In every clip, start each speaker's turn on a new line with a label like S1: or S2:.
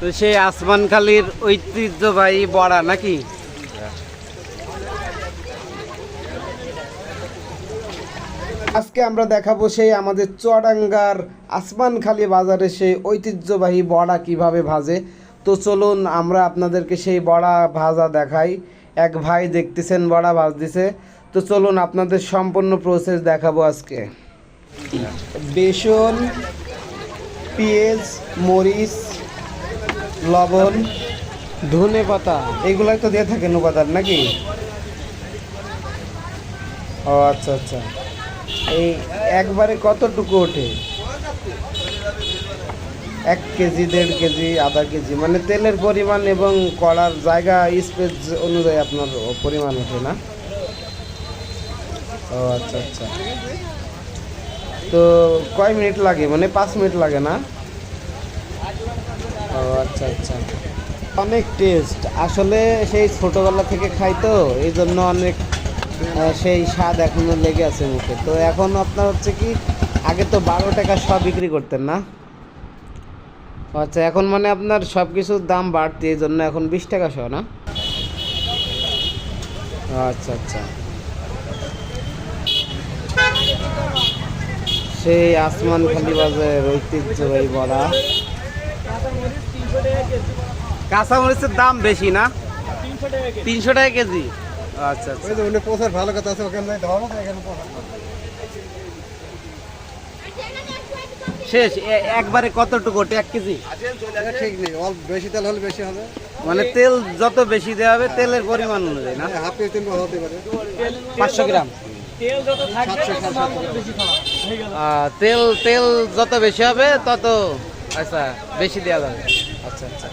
S1: তো সেই আসমানখালির ঐতিহ্যবাহী বড়া নাকি? আজকে আমরা দেখাবো সেই আমাদের চুয়াডাঙ্গার আসমানখালি বাজারে সেই ঐতিহ্যবাহী বড়া কীভাবে ভাজে। তো চলুন আমরা আপনাদেরকে সেই বড়া ভাজা দেখাই। এক ভাই দেখতেছেন বড়া ভাজতেছে। তো চলুন আপনাদের সম্পূর্ণ প্রসেস দেখাবো আজকে। বেসন পেঁয়াজ মরিচ লবণ, ধনে পাতা, এগুলাই তো দিয়ে থাকেন উপাদান নাকি? ও আচ্ছা আচ্ছা। এই একবারে কতটুকু ওঠে? এক কেজি, দেড় কেজি, আধা কেজি মানে তেলের পরিমাণ এবং কড়ার জায়গা স্পেস অনুযায়ী আপনার পরিমাণ ওঠে না? ও আচ্ছা আচ্ছা। তো কয় মিনিট লাগে? মানে পাঁচ মিনিট লাগে না? ও আচ্ছা আচ্ছা। অনেক টেস্ট আসলে সেই ছোটবেলা থেকে খাই তো, এই জন্য অনেক সেই স্বাদ এখনও লেগে আছে মুখে। তো এখন আপনার হচ্ছে কি, আগে তো বারো টাকা সব বিক্রি করতেন না? আচ্ছা এখন মানে আপনার সব কিছুর দাম বাড়তি, এই জন্য এখন বিশ টাকা সহ না? আচ্ছা আচ্ছা। সেই আসমান খালি বাজারের ঐতিহ্যবাহী বড়া। কাঁচামরিচের দাম বেশি না? তিনশো টাকা কেজি। আচ্ছা আচ্ছা।
S2: ভালো কথা আছে ওখানে
S1: শেষ একবারে কতটুকু? এক কেজি?
S2: ঠিক নেই অল্প বেশি তেল হলে বেশি হবে।
S1: মানে তেল যত বেশি দেওয়া হবে তেলের পরিমাণ অনুযায়ী না?
S2: হাফ কেজি তিন হতে পারে।
S1: পাঁচশো গ্রাম। তেল তেল যত বেশি হবে তত আচ্ছা বেশি দেওয়া যাবে। আচ্ছা আচ্ছা।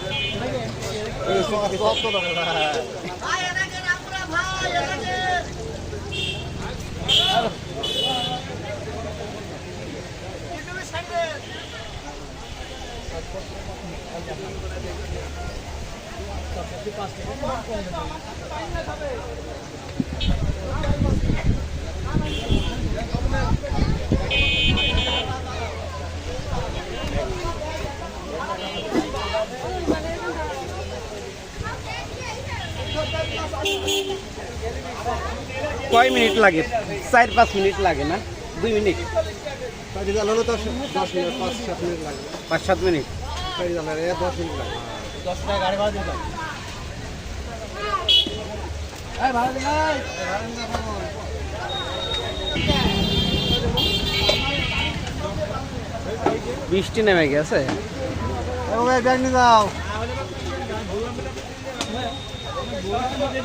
S1: কয় মিনিট লাগে? চার পাঁচ মিনিট লাগে না? দুই মিনিট?
S2: পাঁচ সাত মিনিট লাগে।
S1: পাঁচ সাত মিনিট?
S2: কাঠি লাগে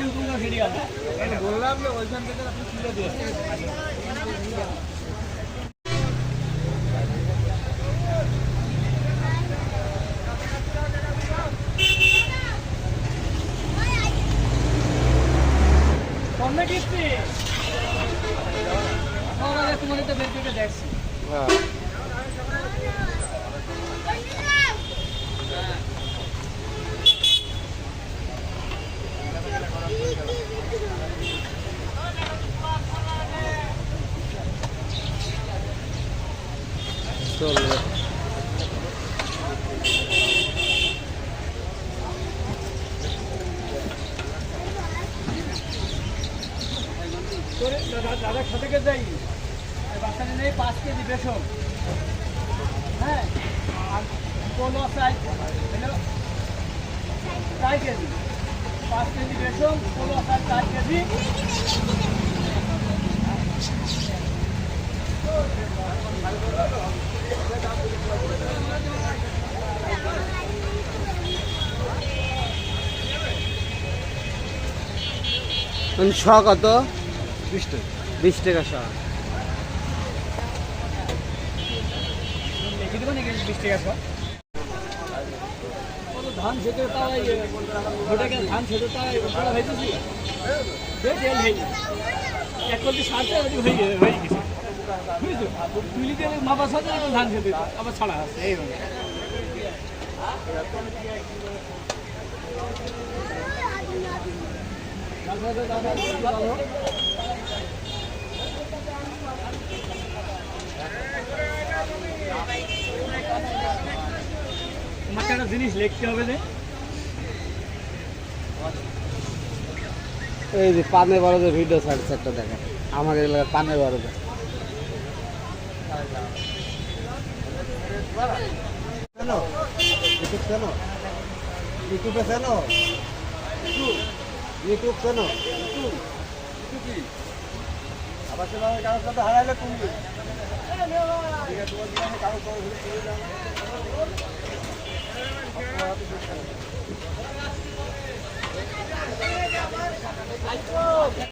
S1: বৃষ্টি নেমে গেছে
S2: ব্যাগ নিয়ে যাও
S1: হ্যাঁ। চলবে
S3: দাদা খেতে যাই বাচ্চাটা নেই পাঁচ কেজি বেসন হ্যাঁ আর পনেরো চাই হলো চার কেজি পাঁচ কেজি বেসন পনেরো চার চার কেজি
S1: শ কত?
S2: বিশ টাকা।
S1: বিশ টাকা শ
S3: ধান সেতে তাই ধান সেতে তাই এক সারতে হয়ে হয়ে হয়ে গেছে। তোমাকে একটা জিনিস লিখতে হবে যে
S1: এই যে পানের বড় ভিডিও ছাড়ছে একটা দেখেন। আমার এলাকার পানের বড়
S2: চেনো ইউটিউব চেনো ইউটিউবে চেনো ইউটিউব চেনো আবার সে কারোর সাথে হারাইলে তুমি তোমার।